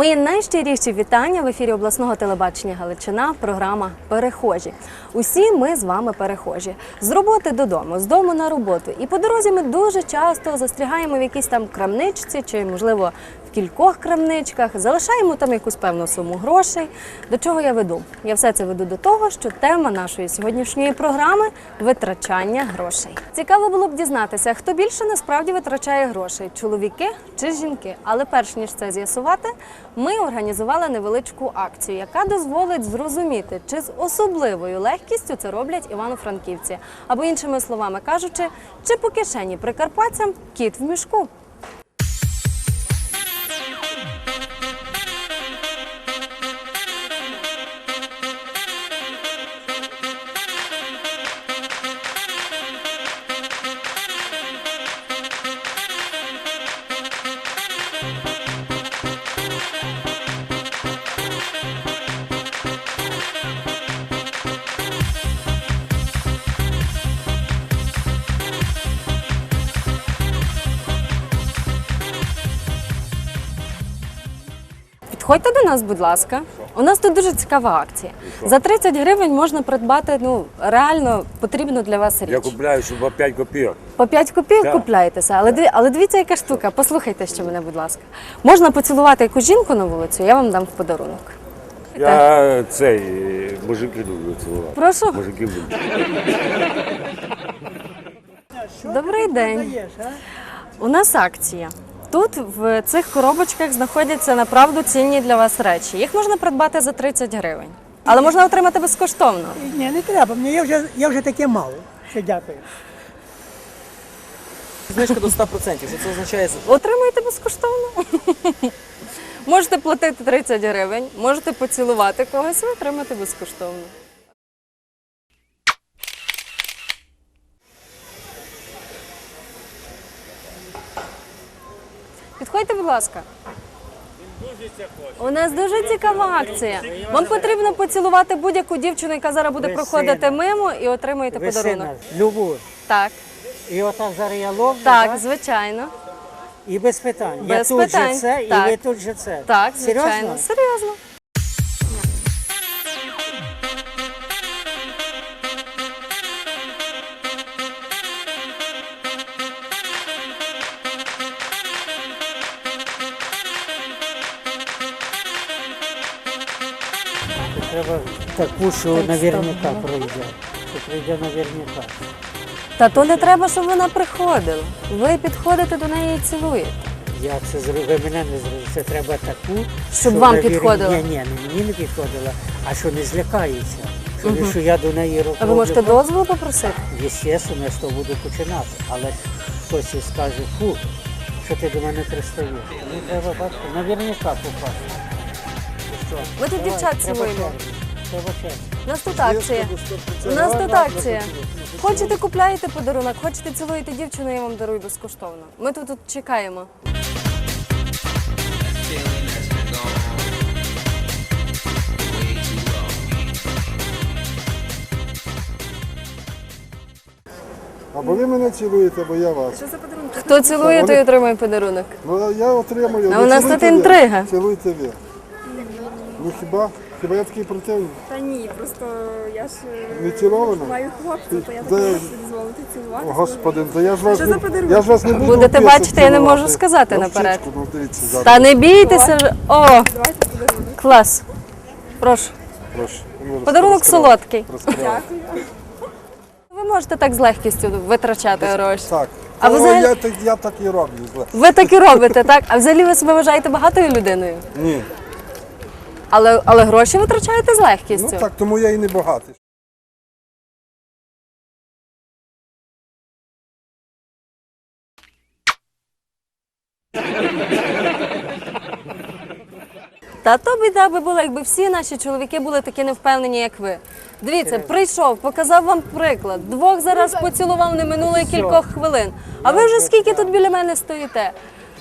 Мої найщиріші вітання в ефірі обласного телебачення Галичина. Програма Перехожі. Усі ми з вами перехожі з роботи додому, з дому на роботу. І по дорозі ми дуже часто застрягаємо в якійсь там крамничці чи, можливо, в кількох крамничках, залишаємо там якусь певну суму грошей. До чого я веду? Я все це веду до того, що тема нашої сьогоднішньої програми витрачання грошей. Цікаво було б дізнатися, хто більше насправді витрачає грошей чоловіки чи жінки. Але перш ніж це з'ясувати, ми організували невеличку акцію, яка дозволить зрозуміти, чи з особливою легкістю це роблять івано-франківці, або іншими словами кажучи, чи по кишені прикарпатцям кіт в мішку. Підходьте до нас, будь ласка. У нас тут дуже цікава акція. За 30 гривень можна придбати ну реально потрібну для вас річ. Я купляю, щоб по 5 копійок. По 5 копійок Так. купляєтеся, але дві, але дивіться, яка штука. Послухайте ще мене, будь ласка. Можна поцілувати якусь жінку на вулицю, я вам дам в подарунок. Я цей мужики люблю цілувати. Прошу, Мужики люблю. добрий день. У нас акція. Тут в цих коробочках знаходяться направду цінні для вас речі. Їх можна придбати за 30 гривень, але можна отримати безкоштовно. Ні, не треба. Мені я вже, я вже таке мало. Все, дякую. Знижка до 100%. Що це означає? Отримуєте безкоштовно. Можете платити 30 гривень, можете поцілувати когось і отримати безкоштовно. Підходьте, будь ласка. У нас дуже цікава акція. Вам потрібно поцілувати будь-яку дівчину, яка зараз буде проходити мимо, і отримуєте подарунок. Любу. Так, І отак зараз я ловлю, так, звичайно. і без питань. Без я тут питань, же це, так. і ви тут же це. Так, звичайно. Серйозно? Серйозно. Треба таку, що наверняка пройде. Що пройде наверняка. Та то не треба, щоб вона приходила. Ви підходите до неї і цілуєте. Як це зробити? Ви мене не зробите. Це треба таку, Щоб що вам навер- підходила. Ні, ні, не мені не підходила, а що не злякається. Що, ви- що я до неї роблю. А ви можете дозволу попросити? Звісно, я з того буду починати, але хтось і скаже, фу, що ти до мене пристаєш. Мені треба бачити, наверняка попасти. Ми тут дівчат цілуємо. чесно. У нас тут акція. У нас тут акція. Хочете купляєте подарунок, хочете цілуєте дівчину, я вам дарую безкоштовно. Ми тут, тут чекаємо. Або ви мене цілуєте, або я вас. Хто цілує, той отримує подарунок. Ну я отримую. А у нас тут інтрига. Цілуйте ви. Ну хіба? Хіба я такий противний? Та ні, просто я ж е, Не цілована? маю хлопця, то я так Де- не можу собі дозволити цілувати. О, Господи, то я ж вас Що не, подарунок? я ж вас не буду. Будете писок бачити, я не можу сказати Ну, наперед. щічку, ну, дивіться, зараз. Та не бійтеся вже. О, Давайте подарунок. клас. Прошу. Прошу. Ну, Подарунок розкривай. солодкий. Розкривай. Ви можете так з легкістю витрачати гроші. Так. А ви О, взагалі- я, так, я так і роблю. зле. Ви так і робите, так? А взагалі ви себе вважаєте багатою людиною? Ні. Але, але гроші витрачаєте з легкістю. Ну так, тому я і не багатий. Та то біда би була, якби всі наші чоловіки були такі невпевнені, як ви. Дивіться, прийшов, показав вам приклад. Двох зараз поцілував, не минуло кількох хвилин. А ви вже скільки тут біля мене стоїте?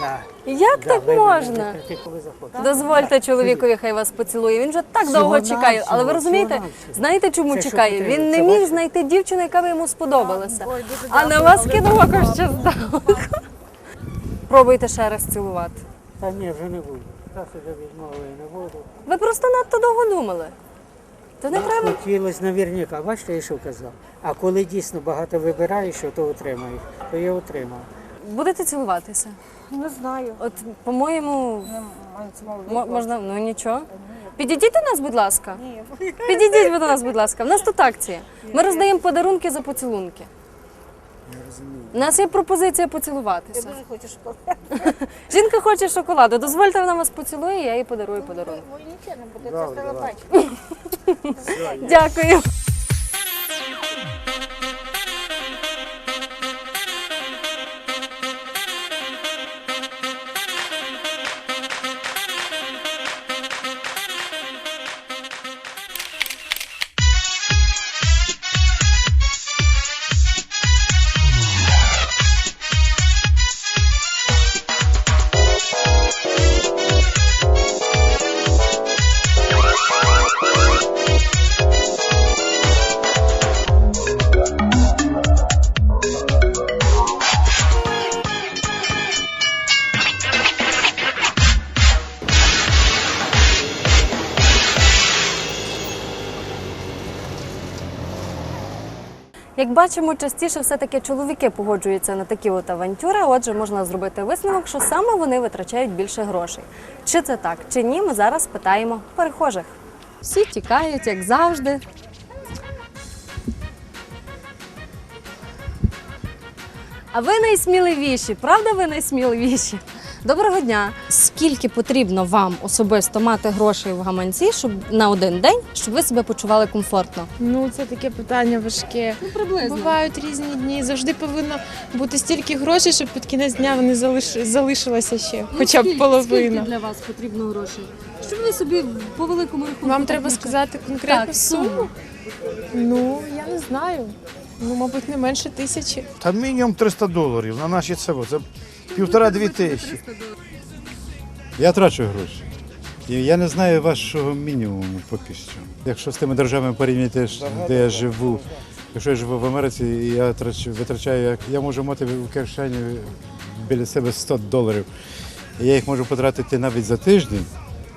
Да. Як Да, так ви можна? критикуй, коли захочете. Дозвольте чоловікові, хай вас поцілує. Він вже так довго Всього-навсього, чекає. Але ви розумієте, всього-навсього. знаєте, чому Це що чекає? потрібно? Він не Це міг ваше? знайти дівчину, яка би йому сподобалася. А на вас кинув ще здалеку. Пробуйте ще раз цілувати. Та ні, вже не буду. Зараз вже відмовили не буду. Ви просто надто довго думали. То не треба. Хотілося наверняка, бачите, я що казав. А коли дійсно багато вибираєш, що то отримаєш, то я отримав. Будете цілуватися? Не знаю. От, по-моєму, мо- можна, ну нічого. Підійдіть до нас, будь ласка. Підійдіть до нас, будь ласка. У нас тут акція. Ми роздаємо подарунки за поцілунки. У нас є пропозиція поцілуватися. дуже хочу шоколад. Жінка хоче шоколаду. Дозвольте, вона вас поцілує, я їй подарую подарунок. Ой, нічого не буде, це телебачення. Дякую. Як бачимо, частіше все-таки чоловіки погоджуються на такі от авантюри, отже, можна зробити висновок, що саме вони витрачають більше грошей. Чи це так, чи ні, ми зараз питаємо перехожих. Всі тікають, як завжди. А ви найсміливіші, правда, ви найсміливіші? Доброго дня! Скільки потрібно вам особисто мати грошей в гаманці, щоб на один день, щоб ви себе почували комфортно? Ну, це таке питання важке. Ну, приблизно. Бувають різні дні. Завжди повинно бути стільки грошей, щоб під кінець дня вони залиш... залишилося ще, хоча б половина. Ну, для вас потрібно грошей? Щоб ви собі по великому рахунку. Вам треба нічого. сказати конкретну Так, суму? суму. Ну, я не знаю. Ну, мабуть, не менше тисячі. Та мінімум 300 доларів на наші це, це півтора-дві тисячі. Я трачу гроші. І я не знаю вашого мінімуму поки що. Якщо з тими державами порівняти, де я живу, якщо я живу в Америці і я трачу, витрачаю, як я можу мати в кишені біля себе 100 доларів, і я їх можу потратити навіть за тиждень,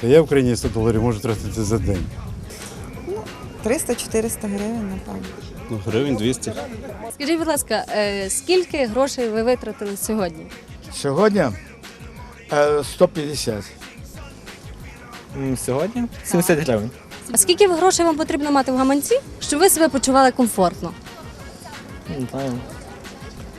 то я в Україні 100 доларів можу тратити за день. 300-400 гривень, напевно. Ну, гривень 200. Скажіть, будь ласка, е, скільки грошей ви витратили сьогодні? Сьогодні е, 150. Сьогодні 70 гривень. А скільки грошей вам потрібно мати в гаманці, щоб ви себе почували комфортно? Не знаю.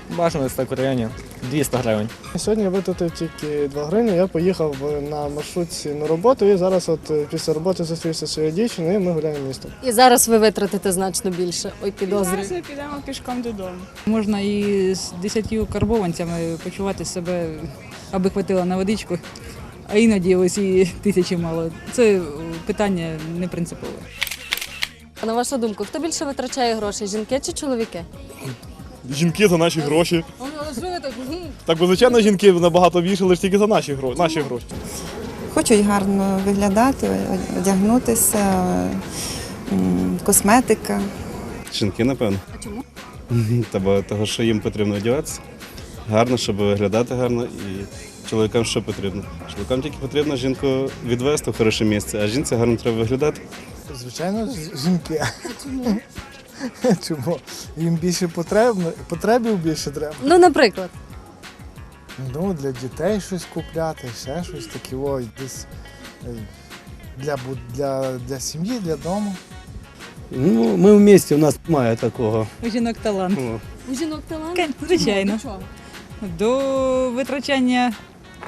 Бажано десь так в районі 200 гривень. Сьогодні я витратив тільки 2 гривні. Я поїхав на маршрутці на роботу і зараз от е, після роботи зустрівся зі своєю дівчиною і ми гуляємо містом. І зараз ви витратите значно більше. Ой, підозрюю. ми підемо пішком додому. Можна і з десятью карбованцями почувати себе, аби хватило на водичку, а іноді ось і тисячі мало. Це питання не принципове. На вашу думку, хто більше витрачає грошей, жінки чи чоловіки? Жінки за наші гроші. Що так? Так, бо звичайно, жінки набагато більше, лише тільки за наші гроші. Наші гроші. Хочуть гарно виглядати, одягнутися, косметика. Жінки, напевно. А чому? Та бо того, що їм потрібно одягатися. Гарно, щоб виглядати гарно. І чоловікам що потрібно? Чоловікам тільки потрібно жінку відвести в хороше місце, а жінці гарно треба виглядати. Звичайно, жінки. Чому? Чому? Їм більше потребно, потребів більше треба. Ну, наприклад. Ну, для дітей щось купляти, ще щось таке, ой, десь е, для, бу- для, для сім'ї, для дому. Ну, ми в місті, у нас немає такого. У жінок талант. Ну, У жінок талант? Кен- Звичайно. До чого? До витрачання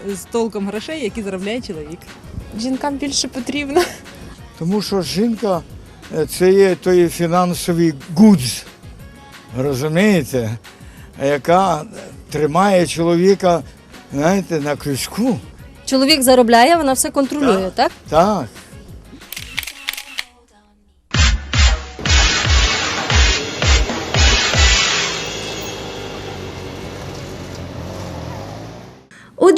з толком грошей, які заробляє чоловік. Жінкам більше потрібно. Тому що жінка це є той фінансовий гудз, розумієте, яка тримає чоловіка, знаєте, на крючку. Чоловік заробляє, вона все контролює, так? Так.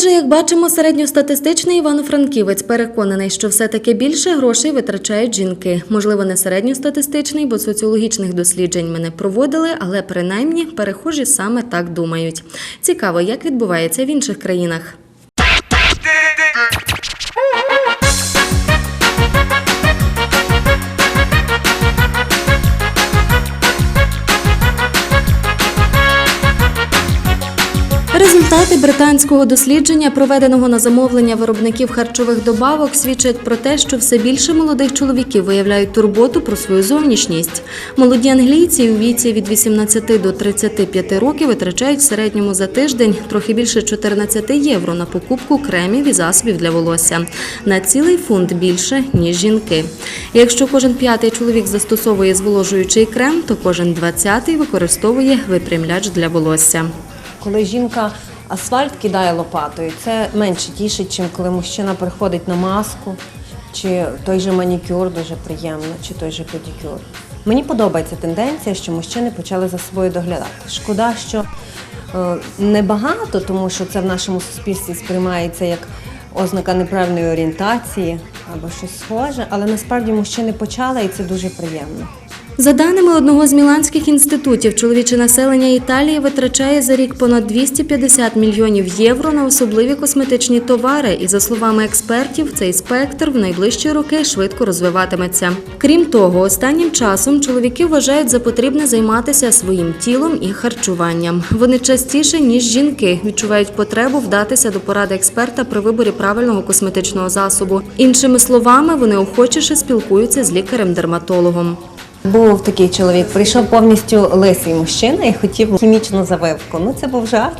Отже, як бачимо, середньостатистичний Івано-Франківець переконаний, що все-таки більше грошей витрачають жінки. Можливо, не середньостатистичний, бо соціологічних досліджень ми не проводили, але принаймні перехожі саме так думають. Цікаво, як відбувається в інших країнах. Результати британського дослідження, проведеного на замовлення виробників харчових добавок, свідчать про те, що все більше молодих чоловіків виявляють турботу про свою зовнішність. Молоді англійці у віці від 18 до 35 років витрачають в середньому за тиждень трохи більше 14 євро на покупку кремів і засобів для волосся на цілий фунт більше ніж жінки. Якщо кожен п'ятий чоловік застосовує зволожуючий крем, то кожен двадцятий використовує випрямляч для волосся. Коли жінка асфальт кидає лопатою, це менше тішить, ніж коли мужчина приходить на маску, чи той же манікюр дуже приємно, чи той же педикюр. Мені подобається тенденція, що мужчини почали за собою доглядати. Шкода, що е, небагато, тому що це в нашому суспільстві сприймається як ознака неправильної орієнтації або щось схоже, але насправді мужчини почали, і це дуже приємно. За даними одного з міланських інститутів, чоловіче населення Італії витрачає за рік понад 250 мільйонів євро на особливі косметичні товари. І за словами експертів, цей спектр в найближчі роки швидко розвиватиметься. Крім того, останнім часом чоловіки вважають за потрібне займатися своїм тілом і харчуванням. Вони частіше ніж жінки відчувають потребу вдатися до поради експерта при виборі правильного косметичного засобу. Іншими словами, вони охочіше спілкуються з лікарем-дерматологом. Був такий чоловік, прийшов повністю лисий мужчина і хотів хімічну завивку. Ну це був жарт.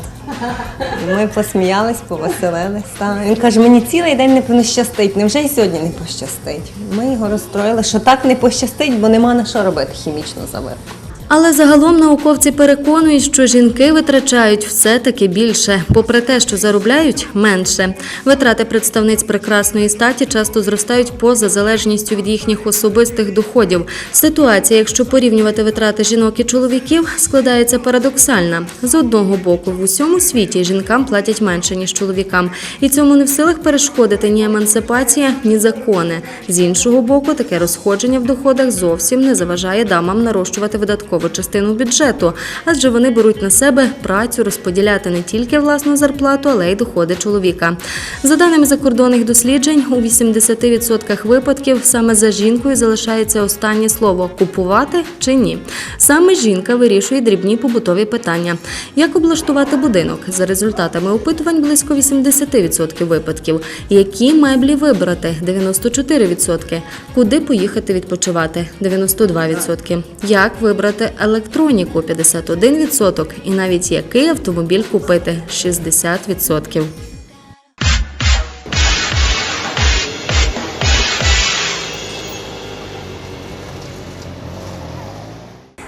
Ми посміялись, повеселились. Та. Він каже, мені цілий день не пощастить. Невже й сьогодні не пощастить? Ми його розстроїли, що так не пощастить, бо нема на що робити хімічну завивку. Але загалом науковці переконують, що жінки витрачають все таки більше, попри те, що заробляють менше. Витрати представниць прекрасної статі часто зростають поза залежністю від їхніх особистих доходів. Ситуація, якщо порівнювати витрати жінок і чоловіків, складається парадоксальна. З одного боку, в усьому світі жінкам платять менше ніж чоловікам, і цьому не в силах перешкодити ні емансипація, ні закони. З іншого боку, таке розходження в доходах зовсім не заважає дамам нарощувати видаткову частину бюджету, адже вони беруть на себе працю розподіляти не тільки власну зарплату, але й доходи чоловіка. За даними закордонних досліджень, у 80% випадків саме за жінкою залишається останнє слово купувати чи ні. Саме жінка вирішує дрібні побутові питання. Як облаштувати будинок? За результатами опитувань близько 80% випадків. Які меблі вибрати? 94%. Куди поїхати відпочивати? 92%. Як вибрати електроніку? 51%. І навіть який автомобіль купити? 60%.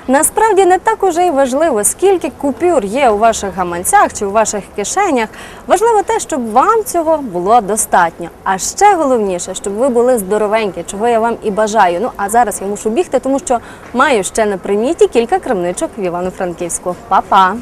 Насправді не так уже й важливо, скільки купюр є у ваших гаманцях чи у ваших кишенях. Важливо те, щоб вам цього було достатньо. А ще головніше, щоб ви були здоровенькі, чого я вам і бажаю. Ну а зараз я мушу бігти, тому що маю ще на приміті кілька крамничок в Івано-Франківську. Па-па!